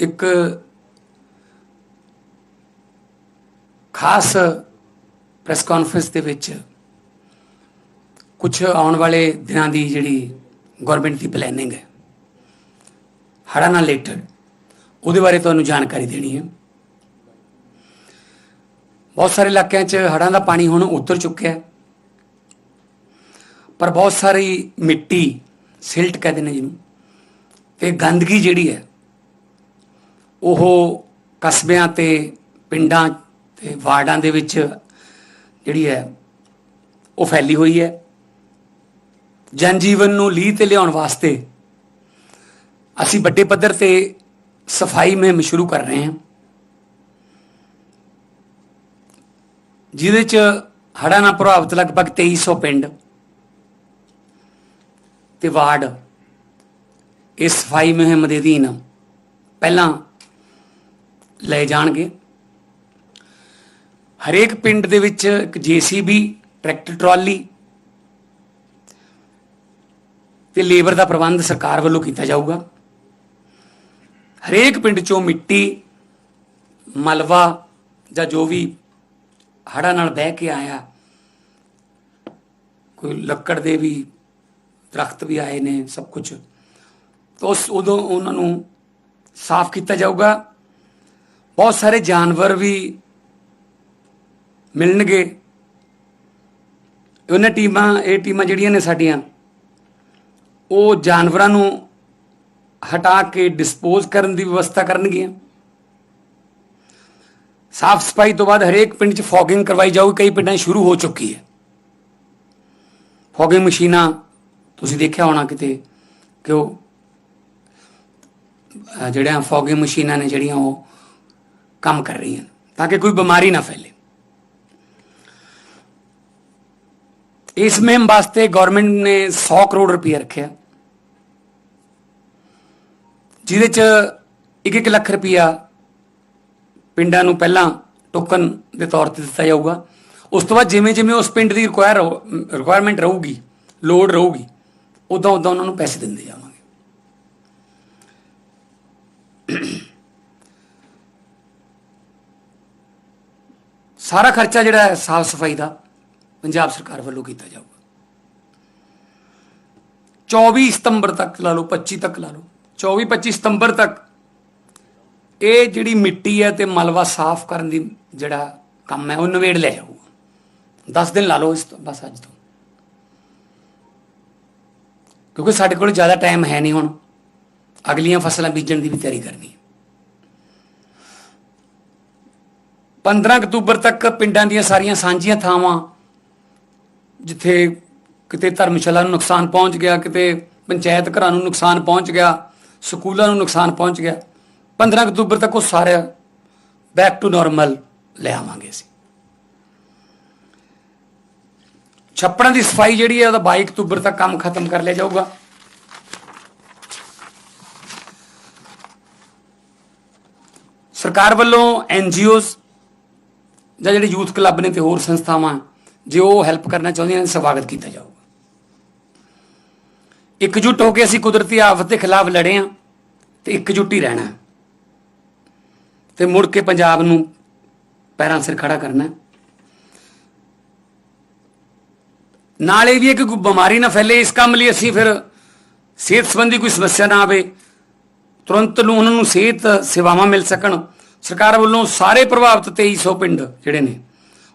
ਇੱਕ ਖਾਸ press conference ਦੇ ਵਿੱਚ ਕੁਝ ਆਉਣ ਵਾਲੇ ਦਿਨਾਂ ਦੀ ਜਿਹੜੀ ਗਵਰਨਮੈਂਟ ਦੀ ਪਲੈਨਿੰਗ ਹੈ, ਹੜ੍ਹਾਂ ਨਾਲ ਰਿਲੇਟਡ ਉਹਦੇ ਬਾਰੇ ਤੁਹਾਨੂੰ ਜਾਣਕਾਰੀ ਦੇਣੀ ਹੈ। ਬਹੁਤ ਸਾਰੇ ਇਲਾਕਿਆਂ 'ਚ ਹੜ੍ਹਾਂ ਦਾ ਪਾਣੀ ਹੁਣ ਉਤਰ ਚੁੱਕਿਆ ਹੈ, ਪਰ ਬਹੁਤ ਸਾਰੀ ਮਿੱਟੀ ਸਿਲਟ ਕਹਿੰਦੇ ਨੇ ਜਿਹਨੂੰ, ਤੇ ਗੰਦਗੀ ਜਿਹੜੀ ਹੈ ਉਹ ਕਸਬਿਆਂ ਤੇ, ਪਿੰਡਾਂ ਤੇ, ਵਾਰਡਾਂ ਦੇ ਵਿੱਚ ਜਿਹੜੀ ਹੈ, ਉਹ ਫੈਲੀ ਹੋਈ ਹੈ। ਜਨ ਜੀਵਨ ਨੂੰ ਲੀਹ ਤੇ ਲਿਆਉਣ ਵਾਸਤੇ ਅਸੀਂ ਵੱਡੇ ਪੱਧਰ ਤੇ ਸਫ਼ਾਈ ਮੁਹਿੰਮ ਸ਼ੁਰੂ ਕਰ ਰਹੇ ਹਾਂ। ਜਿਹਦੇ ਚ ਹੜ੍ਹਾਂ ਨਾਲ ਪ੍ਰਭਾਵਿਤ ਲਗਭਗ 2300 ਪਿੰਡ ਤੇ ਵਾਰਡ ਇਸ ਸਫ਼ਾਈ ਮੁਹਿੰਮ ਦੇ ਅਧੀਨ ਪਹਿਲਾਂ ਲਏ ਜਾਣਗੇ। ਹਰੇਕ ਪਿੰਡ ਦੇ ਵਿੱਚ ਇੱਕ ਜੀਸੀਬੀ, ਟਰੈਕਟਰ, ਟਰਾਲੀ ਤੇ ਲੇਬਰ ਦਾ ਪ੍ਰਬੰਧ ਸਰਕਾਰ ਵੱਲੋਂ ਕੀਤਾ ਜਾਊਗਾ। ਹਰੇਕ ਪਿੰਡ ਚੋਂ ਮਿੱਟੀ, ਮਲਵਾ ਜਾਂ ਜੋ ਵੀ ਹੜ੍ਹਾਂ ਨਾਲ ਬਹਿ ਕੇ ਆਇਆ, ਕੋਈ ਲੱਕੜ ਦੇ ਵੀ ਦਰਖਤ ਵੀ ਆਏ ਨੇ ਸਭ ਕੁਝ ਤਾਂ ਉਸ ਉਦੋਂ ਉਹਨਾਂ ਨੂੰ ਸਾਫ਼ ਕੀਤਾ ਜਾਊਗਾ। ਬਹੁਤ ਸਾਰੇ ਜਾਨਵਰ ਵੀ ਮਿਲਣਗੇ। ਉਹਨਾਂ ਟੀਮਾਂ, ਇਹ ਟੀਮਾਂ ਜਿਹੜੀਆਂ ਨੇ ਸਾਡੀਆਂ, ਉਹ ਜਾਨਵਰਾਂ ਨੂੰ ਹਟਾ ਕੇ ਡਿਸਪੋਜ਼ ਕਰਨ ਦੀ ਵਿਵਸਥਾ ਕਰਨਗੀਆਂ। ਸਾਫ਼ ਸਫ਼ਾਈ ਤੋਂ ਬਾਅਦ ਹਰੇਕ ਪਿੰਡ 'ਚ ਫੌਗਿੰਗ ਕਰਵਾਈ ਜਾਊਗੀ, ਕਈ ਪਿੰਡਾਂ 'ਚ ਸ਼ੁਰੂ ਹੋ ਚੁੱਕੀ ਹੈ। ਫੌਗਿੰਗ ਮਸ਼ੀਨਾਂ, ਤੁਸੀਂ ਦੇਖਿਆ ਹੋਣਾ ਕਿਤੇ ਕਿ ਉਹ ਜਿਹੜੀਆਂ ਫੌਗਿੰਗ ਮਸ਼ੀਨਾਂ ਨੇ ਜਿਹੜੀਆਂ ਉਹ ਕੰਮ ਕਰ ਰਹੀਆਂ ਤਾਂ ਕਿ ਕੋਈ ਬਿਮਾਰੀ ਨਾ ਫੈਲੇ। ਇਸ ਮੁਹਿੰਮ ਵਾਸਤੇ ਗਵਰਨਮੈਂਟ ਨੇ 100 ਕਰੋੜ ਰੁਪਏ ਰੱਖਿਆ। ਜਿਹਦੇ ਚ 1-1 ਲੱਖ ਰੁਪਇਆ ਪਿੰਡਾਂ ਨੂੰ ਪਹਿਲਾਂ ਟੋਕਨ ਦੇ ਤੌਰ ਤੇ ਦਿੱਤਾ ਜਾਊਗਾ। ਉਸ ਤੋਂ ਬਾਅਦ ਜਿਵੇਂ ਜਿਵੇਂ ਉਸ ਪਿੰਡ ਦੀ ਰਿਕੁਆਇਰ ਰਿਕੁਆਇਰਮੈਂਟ ਰਹੂਗੀ ਲੋਡ ਰਹੂਗੀ ਉਦੋਂ ਉਦੋਂ ਉਹਨਾਂ ਨੂੰ ਪੈਸੇ ਦਿੰਦੇ ਜਾਵਾਂਗੇ। ਸਾਰਾ ਖਰਚਾ ਜਿਹੜਾ ਹੈ ਸਾਫ਼ ਸਫ਼ਾਈ ਦਾ ਪੰਜਾਬ ਸਰਕਾਰ ਵੱਲੋਂ ਕੀਤਾ ਜਾਊਗਾ। 24 ਸਤੰਬਰ ਤੱਕ ਲਾ ਲਓ 25 ਤੱਕ ਲਾ ਲਓ 24 25 ਸਤੰਬਰ ਤੱਕ ਇਹ ਜਿਹੜੀ ਮਿੱਟੀ ਹੈ ਤੇ ਮਲਵਾ ਸਾਫ਼ ਕਰਨ ਦੀ ਜਿਹੜਾ ਕੰਮ ਹੈ ਉਹ ਨਵੇੜ ਲੈ ਜਾਊਗਾ। 10 ਦਿਨ ਲਾ ਲਓ ਇਸ ਤੋਂ, ਬਸ ਅੱਜ ਤੋਂ। ਕਿਉਂਕਿ ਸਾਡੇ ਕੋਲ ਜ਼ਿਆਦਾ ਟਾਈਮ ਹੈ ਨਹੀਂ ਹੁਣ। ਅਗਲੀਆਂ ਫਸਲਾਂ ਬੀਜਣ ਦੀ ਵੀ ਤਿਆਰੀ ਕਰਨੀ 15 ਅਕਤੂਬਰ ਤੱਕ ਪਿੰਡਾਂ ਦੀਆਂ ਸਾਰੀਆਂ ਸਾਂਝੀਆਂ ਥਾਵਾਂ, ਜਿੱਥੇ ਕਿਤੇ ਧਰਮਸ਼ਾਲਾ ਨੂੰ ਨੁਕਸਾਨ ਪਹੁੰਚ ਗਿਆ, ਕਿਤੇ ਪੰਚਾਇਤ ਘਰਾਂ ਨੂੰ ਨੁਕਸਾਨ ਪਹੁੰਚ ਗਿਆ, ਸਕੂਲਾਂ ਨੂੰ ਨੁਕਸਾਨ ਪਹੁੰਚ ਗਿਆ 15 ਅਕਤੂਬਰ ਤੱਕ ਉਹ ਸਾਰਾ ਬੈਕ ਟੂ ਨਾਰਮਲ ਲੈ ਆਵਾਂਗੇ ਅਸੀਂ। ਛੱਪੜਾਂ ਦੀ ਸਫ਼ਾਈ ਜਿਹੜੀ ਹੈ, ਉਹਦਾ 22 ਅਕਤੂਬਰ ਤੱਕ ਕੰਮ ਖਤਮ ਕਰ ਲਿਆ ਜਾਊਗਾ। ਸਰਕਾਰ ਵੱਲੋਂ ਐਨਜੀਓਜ਼ ਜਾਂ ਜਿਹੜੇ ਯੂਥ ਕਲੱਬ ਨੇ ਤੇ ਹੋਰ ਸੰਸਥਾਵਾਂ, ਜੇ ਉਹ ਹੈਲਪ ਕਰਨਾ ਚਾਹੁੰਦੀਆਂ ਨੇ ਸਵਾਗਤ ਕੀਤਾ ਜਾਊਗਾ ਇਕਜੁੱਟ ਹੋ ਕੇ ਅਸੀਂ ਕੁਦਰਤੀ ਆਫਤ ਦੇ ਖਿਲਾਫ ਲੜੇ ਹਾਂ ਤੇ ਇਕਜੁੱਟ ਹੀ ਰਹਿਣਾ ਹੈ। ਤੇ ਮੁੜ ਕੇ ਪੰਜਾਬ ਨੂੰ ਪੈਰਾਂ ਸਿਰ ਖੜਾ ਕਰਨਾ ਹੈ। ਨਾਲ ਇਹ ਵੀ ਹੈ ਕਿ ਕੋਈ ਬਿਮਾਰੀ ਨਾ ਫੈਲੇ, ਇਸ ਕੰਮ ਲਈ ਅਸੀਂ ਫਿਰ ਸਿਹਤ ਸੰਬੰਧੀ ਕੋਈ ਸਮੱਸਿਆ ਨਾ ਆਵੇ, ਤੁਰੰਤ ਨੂੰ ਉਹਨਾਂ ਨੂੰ ਸਿਹਤ ਸੇਵਾਵਾਂ ਮਿਲ ਸਕਣ ਸਰਕਾਰ ਵੱਲੋਂ ਸਾਰੇ ਪ੍ਰਭਾਵਿਤ 2300 ਪਿੰਡ ਜਿਹੜੇ ਨੇ,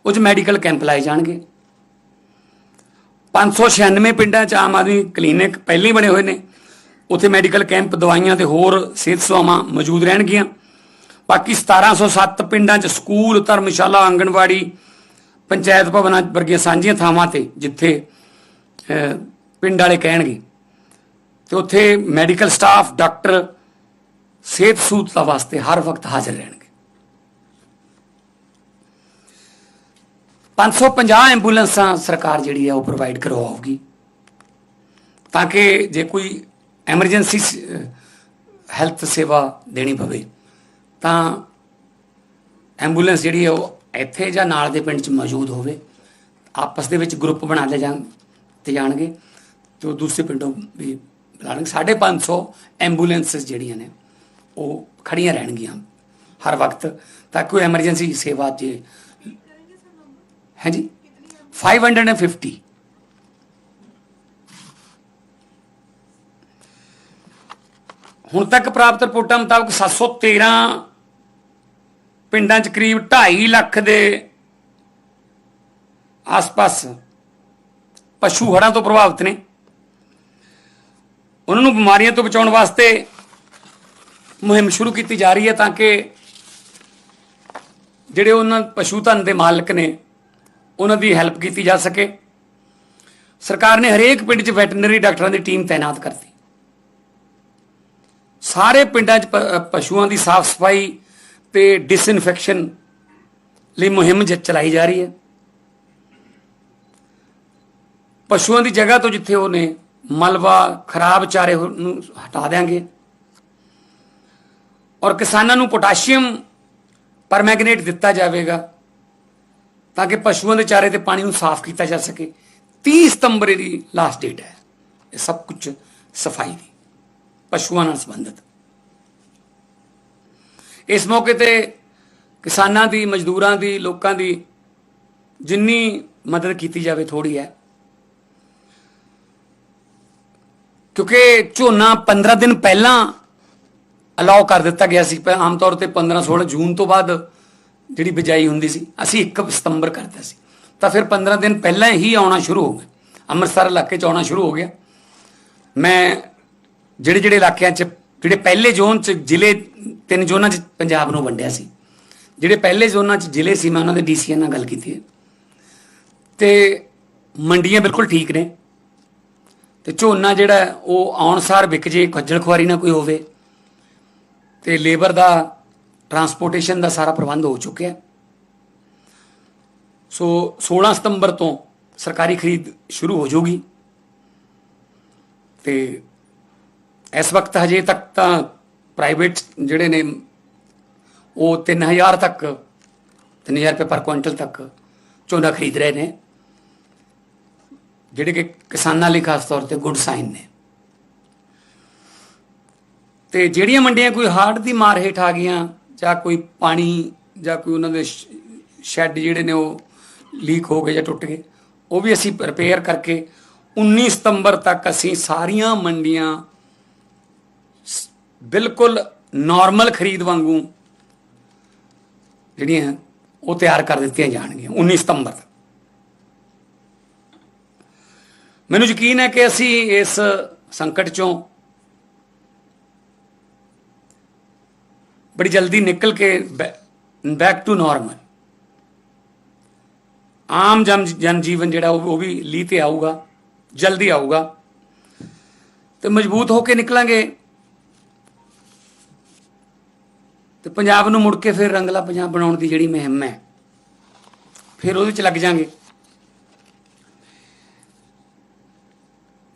ਉਹ 'ਚ ਮੈਡੀਕਲ ਕੈਂਪ ਲਾਏ ਜਾਣਗੇ। 596 ਪਿੰਡਾਂ 'ਚ ਆਮ ਆਦਮੀ ਕਲੀਨਿਕ ਪਹਿਲਾਂ ਹੀ ਬਣੇ ਹੋਏ ਨੇ। ਉੱਥੇ ਮੈਡੀਕਲ ਕੈਂਪ, ਦਵਾਈਆਂ ਤੇ ਹੋਰ ਸਿਹਤ ਸੇਵਾਵਾਂ ਮੌਜੂਦ ਰਹਿਣਗੀਆਂ। ਬਾਕੀ 1707 ਪਿੰਡਾਂ 'ਚ ਸਕੂਲ, ਧਰਮਸ਼ਾਲਾ, ਆਂਗਣਵਾੜੀ, ਪੰਚਾਇਤ ਭਵਨਾਂ ਵਰਗੀਆਂ ਸਾਂਝੀਆਂ ਥਾਵਾਂ ਤੇ ਜਿੱਥੇ ਪਿੰਡ ਵਾਲੇ ਕਹਿਣਗੇ। ਤੇ ਉੱਥੇ ਮੈਡੀਕਲ ਸਟਾਫ, ਡਾਕਟਰ ਸਿਹਤ ਸਹੂਲਤਾਂ ਵਾਸਤੇ ਹਰ ਵਕਤ ਹਾਜ਼ਰ ਰਹਿਣਗੇ। 550 ਐਂਬੂਲੈਂਸਾਂ ਸਰਕਾਰ ਜਿਹੜੀ ਹੈ ਉਹ ਪ੍ਰੋਵਾਈਡ ਕਰਵਾਉਗੀ। ਤਾਂ ਕਿ ਜੇ ਕੋਈ ਐਮਰਜੈਂਸੀ ਹੈਲਥ ਸੇਵਾ ਦੇਣੀ ਪਵੇ, ਤਾਂ ਐਂਬੂਲੈਂਸ ਜਿਹੜੀ ਹੈ ਉਹ ਇੱਥੇ ਜਾਂ ਨਾਲ ਦੇ ਪਿੰਡ 'ਚ ਮੌਜੂਦ ਹੋਵੇ, ਆਪਸ ਦੇ ਵਿੱਚ ਗਰੁੱਪ ਬਣਾ ਲਏ ਜਾਣ, ਤੇ ਜਾਣਗੇ। ਤੇ ਉਹ ਦੂਸਰੇ ਪਿੰਡੋਂ ਵੀ ਬੁਲਾਣਗੇ 550 ਐਂਬੂਲੈਂਸਸ ਜਿਹੜੀਆਂ ਨੇ ਉਹ ਖੜੀਆਂ ਰਹਿਣਗੀਆਂ ਹਰ ਵਕਤ, ਤਾਂ ਕੋਈ ਐਮਰਜੈਂਸੀ ਸੇਵਾ ਜੇ ਹੈ ਜੀ 550 ਹੁਣ ਤੱਕ ਪ੍ਰਾਪਤ ਰਿਪੋਰਟਾਂ ਮੁਤਾਬਕ 713 ਪਿੰਡਾਂ 'ਚ ਕਰੀਬ 2.5 ਲੱਖ ਦੇ ਆਸ-ਪਾਸ ਪਸ਼ੂ ਹੜ੍ਹਾਂ ਤੋਂ ਪ੍ਰਭਾਵਿਤ ਨੇ। ਉਹਨਾਂ ਨੂੰ ਬਿਮਾਰੀਆਂ ਤੋਂ ਬਚਾਉਣ ਵਾਸਤੇ ਮੁਹਿੰਮ ਸ਼ੁਰੂ ਕੀਤੀ ਜਾ ਰਹੀ ਹੈ ਤਾਂ ਕਿ ਜਿਹੜੇ ਉਹਨਾਂ ਪਸ਼ੂ ਧਨ ਦੇ ਮਾਲਕ ਨੇ, ਉਹਨਾਂ ਦੀ ਹੈਲਪ ਕੀਤੀ ਜਾ ਸਕੇ। ਸਰਕਾਰ ਨੇ ਹਰੇਕ ਪਿੰਡ 'ਚ ਵੈਟਰਨਰੀ ਡਾਕਟਰਾਂ ਦੀ ਟੀਮ ਤਾਇਨਾਤ ਕਰਤੀ। ਸਾਰੇ ਪਿੰਡਾਂ 'ਚ ਪਸ਼ੂਆਂ ਦੀ ਸਾਫ਼ ਸਫ਼ਾਈ ਤੇ ਡਿਸਇਨਫੈਕਸ਼ਨ ਲਈ ਮੁਹਿੰਮ ਜ- ਚਲਾਈ ਜਾ ਰਹੀ ਹੈ। ਪਸ਼ੂਆਂ ਦੀ ਜਗ੍ਹਾ ਤੋਂ ਜਿੱਥੇ ਉਹ ਨੇ ਮਲਵਾ ਖਰਾਬ ਚਾਰੇ ਨੂੰ ਹਟਾ ਦੇਾਂਗੇ ਔਰ ਕਿਸਾਨਾਂ ਨੂੰ ਪੋਟਾਸ਼ੀਅਮ ਪਰਮੈਗਨੇਟ ਦਿੱਤਾ ਜਾਵੇਗਾ ਤਾਂ ਕਿ ਪਸ਼ੂਆਂ ਦੇ ਚਾਰੇ ਤੇ ਪਾਣੀ ਨੂੰ ਸਾਫ਼ ਕੀਤਾ ਜਾ ਸਕੇ। 30 ਸਤੰਬਰ ਦੀ ਲਾਸਟ ਡੇਟ ਹੈ। ਇਹ ਸਭ ਕੁਝ ਸਫ਼ਾਈ ਦੀ, ਪਸ਼ੂਆਂ ਨਾਲ ਸੰਬੰਧਿਤ। ਇਸ ਮੌਕੇ ਤੇ ਕਿਸਾਨਾਂ ਦੀ, ਮਜ਼ਦੂਰਾਂ ਦੀ, ਲੋਕਾਂ ਦੀ ਜਿੰਨੀ ਮਦਦ ਕੀਤੀ ਜਾਵੇ ਥੋੜੀ ਹੈ। ਕਿਉਂਕਿ ਝੋਨਾ 15 ਦਿਨ ਪਹਿਲਾਂ ਅਲਾਉ ਕਰ ਦਿੱਤਾ ਗਿਆ ਸੀ। ਪਰ ਆਮ ਤੌਰ ਤੇ 15 16 ਜੂਨ ਤੋਂ ਬਾਅਦ ਜਿਹੜੀ ਬਿਜਾਈ ਹੁੰਦੀ ਸੀ ਅਸੀਂ 1 ਸਤੰਬਰ ਕਰਤਾ ਸੀ। ਤਾਂ ਫਿਰ 15 ਦਿਨ ਪਹਿਲਾਂ ਹੀ ਆਉਣਾ ਸ਼ੁਰੂ ਹੋ ਗਿਆ। ਅੰਮ੍ਰਿਤਸਰ ਇਲਾਕੇ 'ਚ ਆਉਣਾ ਸ਼ੁਰੂ ਹੋ ਗਿਆ। ਮੈਂ ਜਿਹੜੇ ਜਿਹੜੇ ਇਲਾਕਿਆਂ 'ਚ ਜਿਹੜੇ ਪਹਿਲੇ ਜ਼ੋਨ 'ਚ ਜ਼ਿਲ੍ਹੇ ਤਿੰਨ ਜ਼ੋਨਾਂ 'ਚ ਪੰਜਾਬ ਨੂੰ ਵੰਡਿਆ ਸੀ। ਜਿਹੜੇ ਪਹਿਲੇ ਜ਼ੋਨਾਂ 'ਚ ਜ਼ਿਲ੍ਹੇ ਸੀ ਮੈਂ ਉਹਨਾਂ ਦੇ ਡੀਸੀਆਂ ਨਾਲ ਗੱਲ ਕੀਤੀ ਹੈ। ਤੇ ਮੰਡੀਆਂ ਬਿਲਕੁਲ ਠੀਕ ਨੇ। ਤੇ ਝੋਨਾ ਜਿਹੜਾ ਹੈ, ਉਹ ਆਉਣਸਾਰ ਵਿਕ ਜੇ ਖੱਜਲ ਖੁਆਰੀ ਨਾ ਕੋਈ ਹੋਵੇ। ਤੇ ਲੇਬਰ ਦਾ ਟਰਾਂਸਪੋਰਟੇਸ਼ਨ ਦਾ ਸਾਰਾ ਪ੍ਰਬੰਧ ਹੋ ਚੁੱਕਿਆ ਸੋ 16 ਸਤੰਬਰ ਤੋਂ ਸਰਕਾਰੀ ਖਰੀਦ ਸ਼ੁਰੂ ਹੋ ਜਾਊਗੀ। ਤੇ ਇਸ ਵਕਤ ਹਜੇ ਤੱਕ ਤਾਂ ਪ੍ਰਾਈਵੇਟ ਜਿਹੜੇ ਨੇ, ਉਹ 3000 ਤੱਕ 3000 ਰੁਪਏ ਪਰ ਕੁਇੰਟਲ ਤੱਕ ਝੋਨਾ ਖਰੀਦ ਰਹੇ ਨੇ। ਜਿਹੜੇ ਕਿ ਕਿਸਾਨਾਂ ਲਈ ਖਾਸ ਤੌਰ ਤੇ ਗੁੱਡ ਸਾਈਨ ਨੇ। ਤੇ ਜਿਹੜੀਆਂ ਮੰਡੀਆਂ ਕੋਈ ਹਾਰਟ ਦੀ ਮਾਰ ਹੇਠ ਆ ਗਈਆਂ, ਜਾਂ ਕੋਈ ਪਾਣੀ, ਜਾਂ ਕੋਈ ਉਹਨਾਂ ਦੇ ਸ਼ੈੱਡ ਜਿਹੜੇ ਨੇ ਉਹ ਲੀਕ ਹੋ ਗਏ ਜਾਂ ਟੁੱਟ ਗਏ, ਉਹ ਵੀ ਅਸੀਂ ਰਿਪੇਅਰ ਕਰਕੇ 19 ਸਤੰਬਰ ਤੱਕ ਅਸੀਂ ਸਾਰੀਆਂ ਮੰਡੀਆਂ ਬਿਲਕੁਲ ਨਾਰਮਲ ਖਰੀਦ ਵਾਂਗੂ ਜਿਹੜੀਆਂ ਉਹ ਤਿਆਰ ਕਰ ਦਿੱਤੀਆਂ ਜਾਣਗੀਆਂ 19 ਸਤੰਬਰ ਤੱਕ। ਮੈਨੂੰ ਯਕੀਨ ਹੈ ਕਿ ਅਸੀਂ ਇਸ ਸੰਕਟ ਚੋਂ ਬੜੀ ਜਲਦੀ ਨਿਕਲ ਕੇ ਬੈਕ ਟੂ ਨਾਰਮਲ ਆਮ ਜਨ ਜਨ ਜੀਵਨ ਜਿਹੜਾ ਉਹ ਵੀ ਲੀ ਤੇ ਆਊਗਾ, ਜਲਦੀ ਆਊਗਾ। ਤੇ ਮਜ਼ਬੂਤ ਹੋ ਕੇ ਨਿਕਲਾਂਗੇ। ਤੇ ਪੰਜਾਬ ਨੂੰ ਮੁੜ ਕੇ ਫਿਰ ਰੰਗਲਾ ਪੰਜਾਬ ਬਣਾਉਣ ਦੀ ਜਿਹੜੀ ਮੁਹਿੰਮ ਹੈ, ਫਿਰ ਉਹਦੇ ਚ ਲੱਗ ਜਾਾਂਗੇ।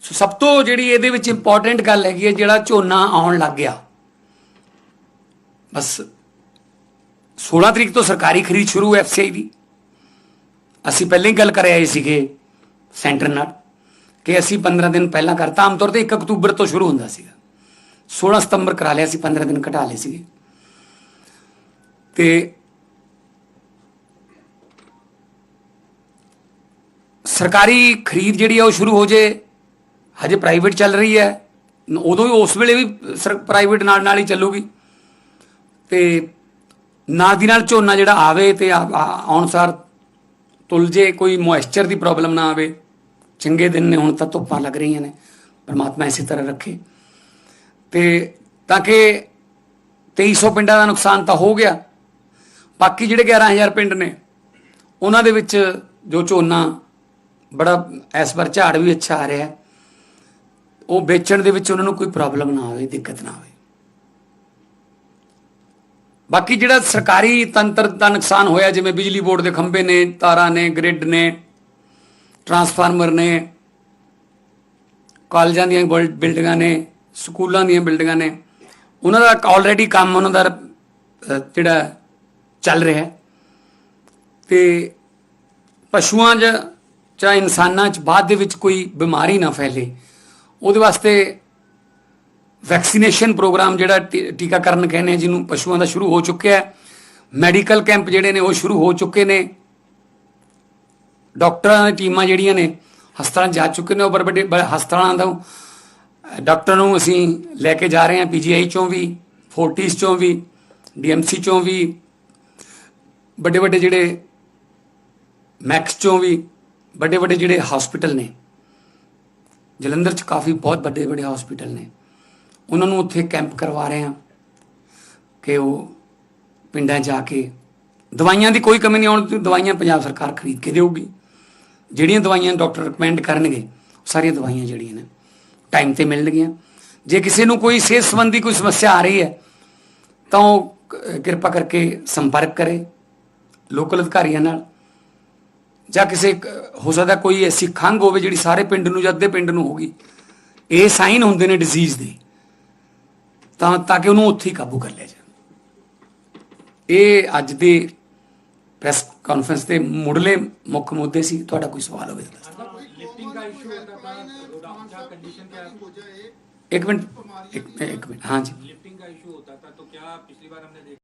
ਸੋ ਸਭ ਤੋਂ ਜਿਹੜੀ ਇਹਦੇ ਵਿੱਚ ਇੰਪੋਰਟੈਂਟ ਗੱਲ ਹੈਗੀ ਹੈ, ਜਿਹੜਾ ਝੋਨਾ ਆਉਣ ਲੱਗ ਗਿਆ। ਬਸ 16 ਤਰੀਕ ਤੋਂ ਸਰਕਾਰੀ ਖਰੀਦ ਸ਼ੁਰੂ ਐਫਸੀਆਈ ਦੀ। ਅਸੀਂ ਪਹਿਲਾਂ ਹੀ ਗੱਲ ਕਰ ਆਏ ਸੀਗੇ ਸੈਂਟਰ ਨਾਲ ਕਿ ਅਸੀਂ 15 ਦਿਨ ਪਹਿਲਾਂ ਕਰਤਾ। ਆਮ ਤੌਰ ਤੇ 1 ਅਕਤੂਬਰ ਤੋਂ ਸ਼ੁਰੂ ਹੁੰਦਾ ਸੀਗਾ। 16 ਸਤੰਬਰ ਕਰਾ ਲਿਆ ਸੀ 15 ਦਿਨ ਘਟਾ ਲਏ ਸੀਗੇ। ਤੇ ਸਰਕਾਰੀ ਖਰੀਦ ਜਿਹੜੀ ਆ ਉਹ ਸ਼ੁਰੂ ਹੋ ਜੇ। ਹਜੇ ਪ੍ਰਾਈਵੇਟ ਚੱਲ ਰਹੀ ਹੈ। ਉਦੋਂ ਵੀ ਉਸ ਵੇਲੇ ਵੀ ਪ੍ਰਾਈਵੇਟ ਨਾਲ ਨਾਲ ਹੀ ਚੱਲੂਗੀ। ਤੇ ਨਾਲ ਦੀ ਨਾਲ ਝੋਨਾ ਜਿਹੜਾ ਆਵੇ ਤੇ ਆ- ਆ- ਆਉਣਸਾਰ ਕੋਈ ਮੋਇਸਚਰ ਦੀ ਪ੍ਰੋਬਲਮ ਨਾ ਆਵੇ, ਚੰਗੇ ਦਿਨ ਨੇ, ਹੁਣ ਤਾਂ ਧੁੱਪਾਂ ਲੱਗ ਰਹੀਆਂ ਨੇ, ਪਰਮਾਤਮਾ ਇਸੇ ਤਰ੍ਹਾਂ ਰੱਖੇ। ਤੇ ਤਾਂ ਕਿ 2300 ਪਿੰਡਾਂ ਦਾ ਨੁਕਸਾਨ ਤਾਂ ਹੋ ਗਿਆ। ਬਾਕੀ ਜਿਹੜੇ 11000 ਪਿੰਡ ਨੇ, ਉਹਨਾਂ ਦੇ ਵਿੱਚ ਜੋ ਝੋਨਾ ਬੜਾ ਇਸ ਵਾਰ ਝਾੜ ਵੀ ਅੱਛਾ ਆ ਰਿਹਾ ਉਹ ਵੇਚਣ ਦੇ ਵਿੱਚ ਉਹਨਾਂ ਨੂੰ ਕੋਈ ਪ੍ਰੋਬਲਮ ਨਾ ਆਵੇ, ਦਿੱਕਤ ਨਾ ਆਵੇ। ਬਾਕੀ ਜਿਹੜਾ ਸਰਕਾਰੀ ਤੰਤਰ ਦਾ ਨੁਕਸਾਨ ਹੋਇਆ, ਜਿਵੇਂ ਬਿਜਲੀ ਬੋਰਡ ਦੇ ਖੰਭੇ ਨੇ, ਤਾਰਾਂ ਨੇ ਗ੍ਰਿਡ ਨੇ ਟਰਾਂਸਫਾਰਮਰ ਨੇ, ਕਾਲਜਾਂ ਦੀਆਂ ਬਿਲ- ਬਿਲਡਿੰਗਾਂ ਨੇ, ਸਕੂਲਾਂ ਦੀਆਂ ਬਿਲਡਿੰਗਾਂ ਨੇ, ਉਹਨਾਂ ਦਾ ਆਲਰੇਡੀ ਕੰਮ ਉਹਨਾਂ ਦਾ ਜਿਹੜਾ ਚੱਲ ਰਿਹਾ ਹੈ। ਤੇ ਪਸ਼ੂਆਂ 'ਚ ਜਾਂ ਇਨਸਾਨਾਂ 'ਚ ਬਾਅਦ ਦੇ ਵਿੱਚ ਕੋਈ ਬਿਮਾਰੀ ਨਾ ਫੈਲੇ। ਉਹਦੇ ਵਾਸਤੇ ਵੈਕਸੀਨੇਸ਼ਨ ਪ੍ਰੋਗਰਾਮ ਜਿਹੜਾ ਟੀ- ਟੀਕਾਕਰਨ ਕਹਿੰਦੇ ਜਿਹਨੂੰ ਪਸ਼ੂਆਂ ਦਾ ਸ਼ੁਰੂ ਹੋ ਚੁੱਕਿਆ ਹੈ। ਮੈਡੀਕਲ ਕੈਂਪ ਜਿਹੜੇ ਨੇ ਉਹ ਸ਼ੁਰੂ ਹੋ ਚੁੱਕੇ ਨੇ। ਡਾਕਟਰਾਂ ਦੀ ਟੀਮਾਂ ਜਿਹੜੀਆਂ ਨੇ ਹਸਪਤਾਲਾਂ 'ਚ ਜਾ ਚੁੱਕੇ ਨੇ ਉਹ ਬੜੇ ਵੱਡੇ ਹਸਪਤਾਲਾਂ ਦਾ ਅਹ, ਡਾਕਟਰ ਨੂੰ ਅਸੀਂ ਲੈ ਕੇ ਜਾ ਰਹੇ ਹਾਂ ਪੀਜੀਆਈ ਚੋਂ ਵੀ ਫੋਰਟਿਸ ਚੋਂ ਵੀ ਡੀਐਮਸੀ ਚੋਂ ਵੀ ਵੱਡੇ ਵੱਡੇ ਜਿਹੜੇ ਮੈਕਸ ਚੋਂ ਵੀ ਵੱਡੇ ਵੱਡੇ ਜਿਹੜੇ ਹਸਪੀਟਲ ਨੇ। ਜਲੰਧਰ 'ਚ ਕਾਫੀ ਬਹੁਤ ਵੱਡੇ ਵੱਡੇ ਹਸਪੀਟਲ ਨੇ। ਉਹਨਾਂ ਨੂੰ ਉੱਥੇ ਕੈਂਪ ਕਰਵਾ ਰਹੇ ਹਾਂ ਕਿ ਉਹ ਪਿੰਡਾਂ 'ਚ ਜਾ ਕੇ ਦਵਾਈਆਂ ਦੀ ਕੋਈ ਕਮੀ ਨਹੀਂ ਆਉਣ ਦੀ ਦਵਾਈਆਂ ਪੰਜਾਬ ਸਰਕਾਰ ਖਰੀਦ ਕੇ ਦੇਊਗੀ। ਜਿਹੜੀਆਂ ਦਵਾਈਆਂ ਡਾਕਟਰ ਰეკਮੈਂਡ ਕਰਨਗੇ ਸਾਰੀਆਂ ਦਵਾਈਆਂ ਜਿਹੜੀਆਂ ਨੇ ਟਾਈਮ ਤੇ ਮਿਲਣਗੀਆਂ। ਜੇ ਕਿਸੇ ਨੂੰ ਕੋਈ ਸਿਹਤ ਸੰਬੰਧੀ ਕੋਈ ਸਮੱਸਿਆ ਆ ਰਹੀ ਹੈ, ਤਾਂ ਉਹ ਕਿਰਪਾ ਕਰਕੇ ਸੰਪਰਕ ਕਰੇ ਲੋਕਲ ਅਧਿਕਾਰੀਆਂ ਨਾਲ। ਜਾਂ ਕਿਸੇ ਹੋ ਸਕਦਾ ਕੋਈ ਐਸੀ ਖੰਘ ਹੋਵੇ ਜਿਹੜੀ ਸਾਰੇ ਪਿੰਡ ਨੂੰ ਜਾਂ ਅੱਧੇ ਪਿੰਡ ਨੂੰ ਹੋਗੀ ਇਹ ਸਾਈਨ ਹੁੰਦੇ ਨੇ ਡਿਜ਼ੀਜ਼ ਦੇ। ਤਾਂ ਤਾਂ ਕਿ ਉਹਨੂੰ ਉੱਥੇ ਹੀ ਕਾਬੂ ਕਰ ਲਿਆ ਜਾਵੇ ਇਹ ਅੱਜ ਦੇ ਪ੍ਰੈਸ ਕਾਨਫਰੰਸ ਦੇ ਮੁੱਢਲੇ ਮੁੱਖ ਮੁੱਦੇ ਸੀ ਤੁਹਾਡਾ ਕੋਈ ਸਵਾਲ ਹੋਵੇ ਤਾਂ ਦੱਸੋ। लिफ्टिंग का इशू होता था गोदाम था कंडीशन क्या ਇੱਕ ਮਿੰਟ ਇੱਕ ਇੱਕ ਮਿੰਟ ਹਾਂ ਜੀ लिफ्टिंग का इशू होता था तो क्या पिछली बार हमने देखा